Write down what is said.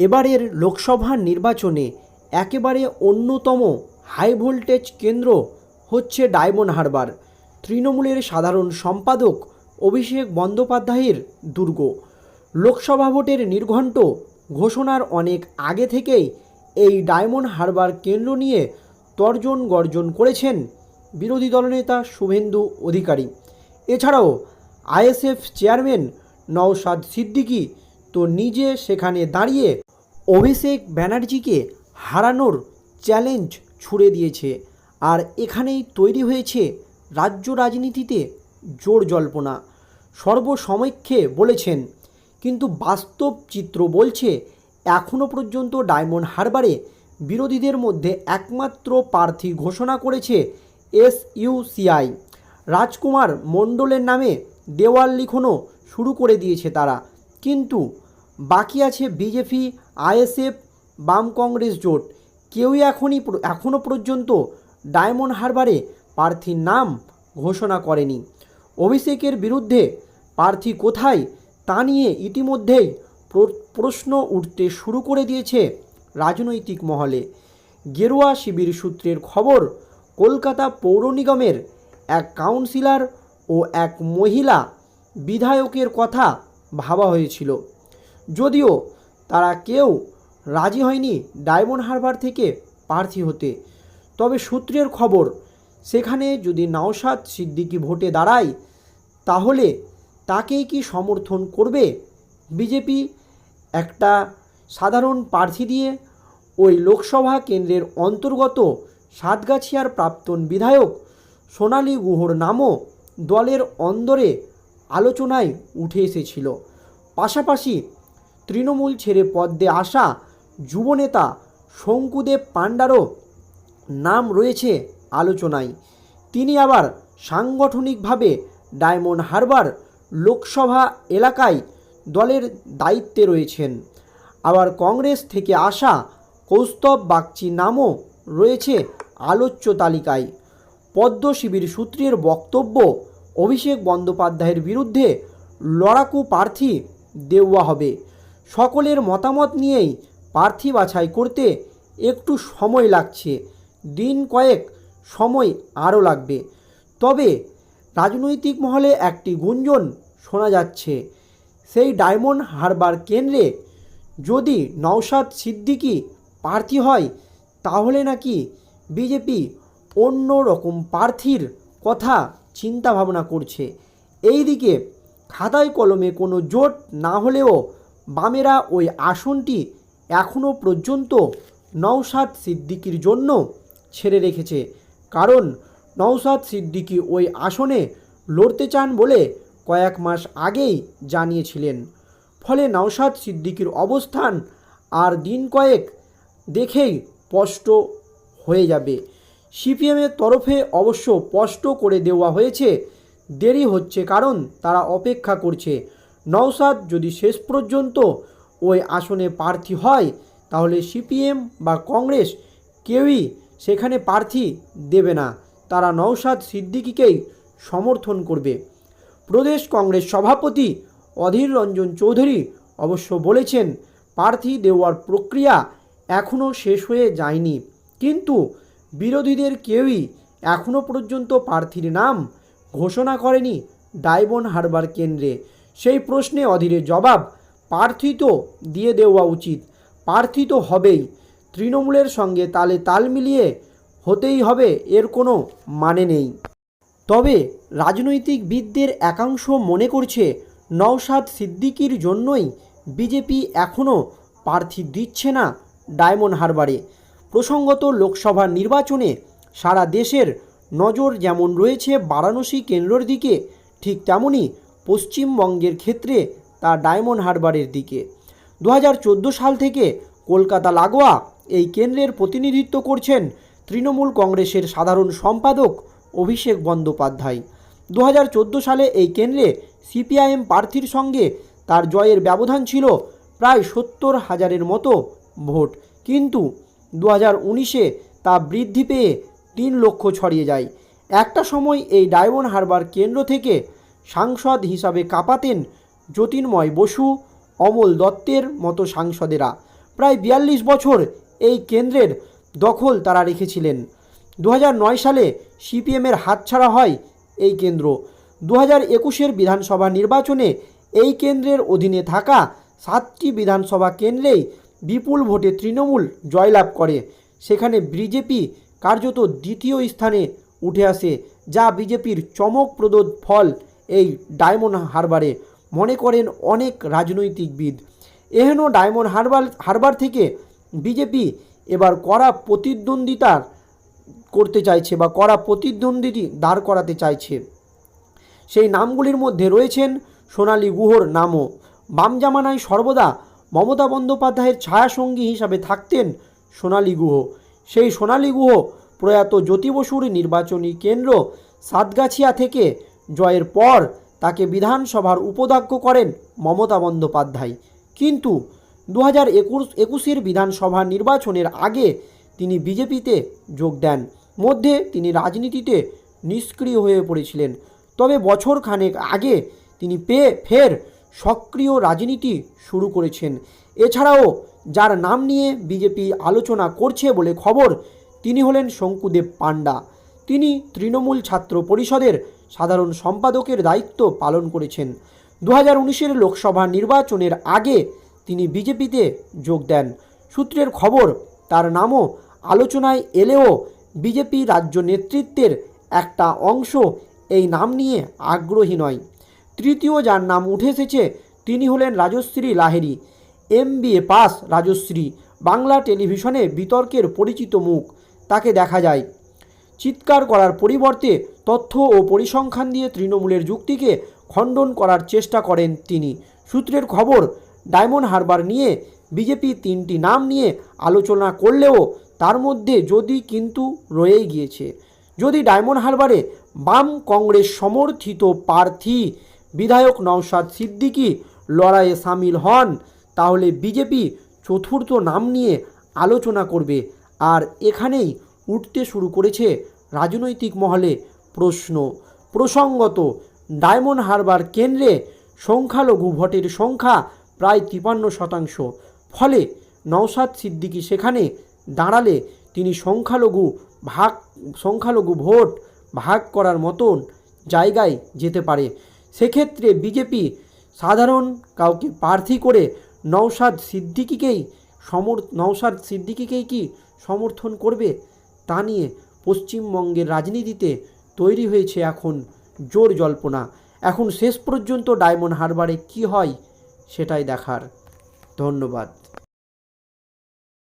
এবারের লোকসভা নির্বাচনে একেবারে অন্যতম হাই ভোল্টেজ কেন্দ্র হচ্ছে ডায়মন্ড হারবার। তৃণমূলের সাধারণ সম্পাদক অভিষেক বন্দ্যোপাধ্যায়ের দুর্গ। লোকসভা ভোটের নির্ঘণ্ট ঘোষণার অনেক আগে থেকেই এই ডায়মন্ড হারবার কেন্দ্র নিয়ে তর্জন গর্জন করেছেন বিরোধী দলনেতা শুভেন্দু অধিকারী। এছাড়াও আইএসএফ চেয়ারম্যান নওশাদ সিদ্দিকী তো নিজে সেখানে দাঁড়িয়ে অভিষেক ব্যানার্জিকে হারানোর চ্যালেঞ্জ ছুড়ে দিয়েছে। আর এখানেই তৈরি হয়েছে রাজ্য রাজনীতিতে জোর জল্পনা। সর্বসমক্ষে বলেছেন, কিন্তু বাস্তব চিত্র বলছে এখনও পর্যন্ত ডায়মন্ড হারবারে বিরোধীদের মধ্যে একমাত্র প্রার্থী ঘোষণা করেছে এসইউসিআই রাজকুমার মণ্ডলের নামে দেওয়াল লিখনও শুরু করে দিয়েছে তারা। কিন্তু বাকি আছে বিজেপি, আইএসএফ, বাম কংগ্রেস জোট। কেউই এখনই এখনও পর্যন্ত ডায়মন্ড হারবারে প্রার্থীর নাম ঘোষণা করেনি। অভিষেকের বিরুদ্ধে প্রার্থী কোথায় তা নিয়ে ইতিমধ্যেই প্র- প্রশ্ন উঠতে শুরু করে দিয়েছে রাজনৈতিক মহলে। গেরুয়া শিবির সূত্রের খবর, কলকাতা পৌর নিগমের এক কাউন্সিলর ও এক মহিলা বিধায়কের কথা ভাবা হয়েছিল। যদিও তারা কেউ রাজি হয়নি ডায়মন্ড হারবার থেকে প্রার্থী হতে। তবে সূত্রের খবর, সেখানে যদি নওশাদ সিদ্দিকি ভোটে দাঁড়ায়, তাহলে তাকেই কি সমর্থন করবে বিজেপি? একটা সাধারণ প্রার্থী দিয়ে ওই লোকসভা কেন্দ্রের অন্তর্গত সাতগাছিয়ার প্রাক্তন বিধায়ক সোনালী গুহর নামও দলের অন্দরে আলোচনায় উঠে এসেছিল। পাশাপাশি তৃণমূল ছেড়ে পদ্মে আসা যুবনেতা শঙ্কুদেব পাণ্ডারও নাম রয়েছে আলোচনায়। তিনি আবার সাংগঠনিকভাবে ডায়মন্ড হারবার লোকসভা এলাকায় দলের দায়িত্বে রয়েছেন। আবার কংগ্রেস থেকে আসা কৌস্তব বাগচি নামও রয়েছে আলোচ্য তালিকায়। পদ্ম শিবির সূত্রের বক্তব্য, অভিষেক বন্দ্যোপাধ্যায়ের বিরুদ্ধে লড়াকু প্রার্থী দেওয়া হবে। সকলের মতামত নিয়েই প্রার্থী বাছাই করতে একটু সময় লাগছে। দিন কয়েক সময় আরও লাগবে। তবে রাজনৈতিক মহলে একটি গুঞ্জন শোনা যাচ্ছে। সেই ডায়মন্ড হারবার কেন্দ্রে যদি নওশাদ সিদ্দিকি প্রার্থী হয়, তাহলে নাকি বিজেপি অন্য রকম প্রার্থীর কথা চিন্তা ভাবনা করছে। এইদিকে খাতায় কলমে কোনো জোট না হলেও বামেরা ওই আসনটি এখনও পর্যন্ত নওশাদ সিদ্দিকির জন্য ছেড়ে রেখেছে। কারণ নওশাদ সিদ্দিকি ওই আসনে লড়তে চান বলে কয়েক মাস আগেই জানিয়েছিলেন। ফলে নওশাদ সিদ্দিকির অবস্থান আর দিন কয়েক দেখেই স্পষ্ট হয়ে যাবে। সিপিএমের তরফে অবশ্য স্পষ্ট করে দেওয়া হয়েছে, দেরি হচ্ছে কারণ তারা অপেক্ষা করছে। নওশাদ যদি শেষ পর্যন্ত ওই আসনে প্রার্থী হয়, তাহলে সিপিএম বা কংগ্রেস কেউই সেখানে প্রার্থী দেবে না। তারা নওশাদ সিদ্দিকীকেই সমর্থন করবে। প্রদেশ কংগ্রেস সভাপতি অধীর রঞ্জন চৌধুরী অবশ্য বলেছেন, প্রার্থী দেওয়ার প্রক্রিয়া এখনও শেষ হয়ে যায়নি। কিন্তু বিরোধীদের কেউই এখনও পর্যন্ত প্রার্থীর নাম ঘোষণা করেনি ডায়মন্ড হারবার কেন্দ্রে। সেই প্রশ্নে অধীরের জবাব প্রার্থী তো দিয়ে দেওয়া উচিত। প্রার্থী তো হবেই। তৃণমূলের সঙ্গে তালে তাল মিলিয়ে হতেই হবে, এর কোনো মানে নেই। তবে রাজনৈতিকবিদদের একাংশ মনে করছে, নওশাদ সিদ্দিকির জন্যই বিজেপি এখনও প্রার্থী দিচ্ছে না ডায়মন্ড হারবারে। প্রসঙ্গত লোকসভা নির্বাচনে সারা দেশের নজর যেমন রয়েছে বারাণসী কেন্দ্রর দিকে, ঠিক তেমনই পশ্চিমবঙ্গের ক্ষেত্রে তা ডায়মন্ড হারবারের দিকে। দু হাজার চোদ্দ সাল থেকে কলকাতা লাগোয়া এই কেন্দ্রের প্রতিনিধিত্ব করছেন তৃণমূল কংগ্রেসের সাধারণ সম্পাদক অভিষেক বন্দ্যোপাধ্যায়। দু হাজার চোদ্দ সালে এই কেন্দ্রে সিপিআইএম প্রার্থীর সঙ্গে তার জয়ের ব্যবধান ছিল প্রায় সত্তর হাজারের মতো ভোট। কিন্তু দু হাজার উনিশে তা বৃদ্ধি পেয়ে তিন লক্ষ ছড়িয়ে যায়। একটা সময় এই ডায়মন্ড হারবার কেন্দ্র থেকে সাংসদ হিসাবে কাঁপাতেন জ্যোতির্ময় বসু, অমল দত্তের মতো সাংসদেরা। প্রায় বিয়াল্লিশ বছর এই কেন্দ্রের দখল তারা রেখেছিলেন। দু সালে সিপিএমের হাতছাড়া হয় এই কেন্দ্র। দু হাজার একুশের বিধানসভা নির্বাচনে এই কেন্দ্রের অধীনে থাকা সাতটি বিধানসভা কেন্দ্রেই বিপুল ভোটে তৃণমূল জয়লাভ করে। সেখানে বিজেপি কার্যত দ্বিতীয় স্থানে উঠে আসে, যা বিজেপির চমকপ্রদ ফল। এই ডায়মন্ড হারবারে মনে করেন অনেক রাজনৈতিকবিদ। এহেন ডায়মন্ড হারবার হারবার থেকে বিজেপি এবার কড়া প্রতিদ্বন্দ্বিতার করতে চাইছে বা কড়া প্রতিদ্বন্দ্বী দাঁড় করাতে চাইছে। সেই নামগুলির মধ্যে রয়েছেন সোনালী গুহর নামও। বাম জামানায় সর্বদা মমতা বন্দ্যোপাধ্যায়ের ছায়াসঙ্গী হিসাবে থাকতেন সোনালী গুহ। সেই সোনালী গুহ প্রয়াত জ্যোতি বসুর নির্বাচনী কেন্দ্র সাতগাছিয়া থেকে জয়ের পর তাকে বিধানসভার উপাধ্যক্ষ করেন মমতা বন্দ্যোপাধ্যায়। কিন্তু দু হাজার একুশ, একুশের বিধানসভা নির্বাচনের আগে তিনি বিজেপিতে যোগ দেন। মধ্যে তিনি রাজনীতিতে নিষ্ক্রিয় হয়ে পড়েছিলেন। তবে বছর খানেক আগে তিনি পেয়ে ফের সক্রিয় রাজনীতি শুরু করেছেন। এছাড়াও যার নাম নিয়ে বিজেপি আলোচনা করছে বলে খবর, তিনি হলেন শঙ্কুদেব পাণ্ডা। তিনি তৃণমূল ছাত্র পরিষদের সাধারণ সম্পাদকের দায়িত্ব পালন করেছেন। দু হাজার উনিশের লোকসভা নির্বাচনের আগে তিনি বিজেপিতে যোগ দেন। সূত্রের খবর, তার নামও আলোচনায় এলেও বিজেপি রাজ্য নেতৃত্বের একটা অংশ এই নাম নিয়ে আগ্রহী নয়। তৃতীয় যার নাম উঠে এসেছে, তিনি হলেন রাজশ্রী লাহেরি এম পাস রাজশ্রী, বাংলা টেলিভিশনে বিতর্কের পরিচিত মুখ। তাকে দেখা যায়। চিৎকার করার পরিবর্তে তথ্য ও পরিসংখ্যান দিয়ে তৃণমূলের যুক্তিকে খণ্ডন করার চেষ্টা করেন তিনি। সূত্রের খবর, ডায়মন্ড হারবার নিয়ে বিজেপি তিনটি নাম নিয়ে আলোচনা করলেও তার মধ্যে যদি কিন্তু রয়েই গিয়েছে। যদি ডায়মন্ড হারবারে বাম কংগ্রেস সমর্থিত প্রার্থী বিধায়ক নওশাদ সিদ্দিকী লড়াইয়ে সামিল হন, তাহলে বিজেপি চতুর্থ নাম নিয়ে আলোচনা করবে। আর এখানেই উঠতে শুরু করেছে রাজনৈতিক মহলে প্রশ্ন। প্রসঙ্গত, ডায়মন্ড হারবার কেন্দ্রে সংখ্যালঘু ভোটের সংখ্যা প্রায় তিপান্ন শতাংশ। ফলে নওশাদ সিদ্দিকী সেখানে দাঁড়ালে তিনি সংখ্যালঘু ভাগ, সংখ্যালঘু ভোট ভাগ করার মতন জায়গায় যেতে পারে। সেক্ষেত্রে বিজেপি সাধারণ কাউকে প্রার্থী করে নওশাদ সিদ্দিকিকেই সমর নওশাদ সিদ্দিকিকেই কি সমর্থন করবে তা নিয়ে পশ্চিমবঙ্গের রাজনীতিতে তৈরি হয়েছে এখন জোর জল্পনা। এখন শেষ পর্যন্ত ডায়মন্ড হারবারে কি হয় সেটাই দেখার। ধন্যবাদ।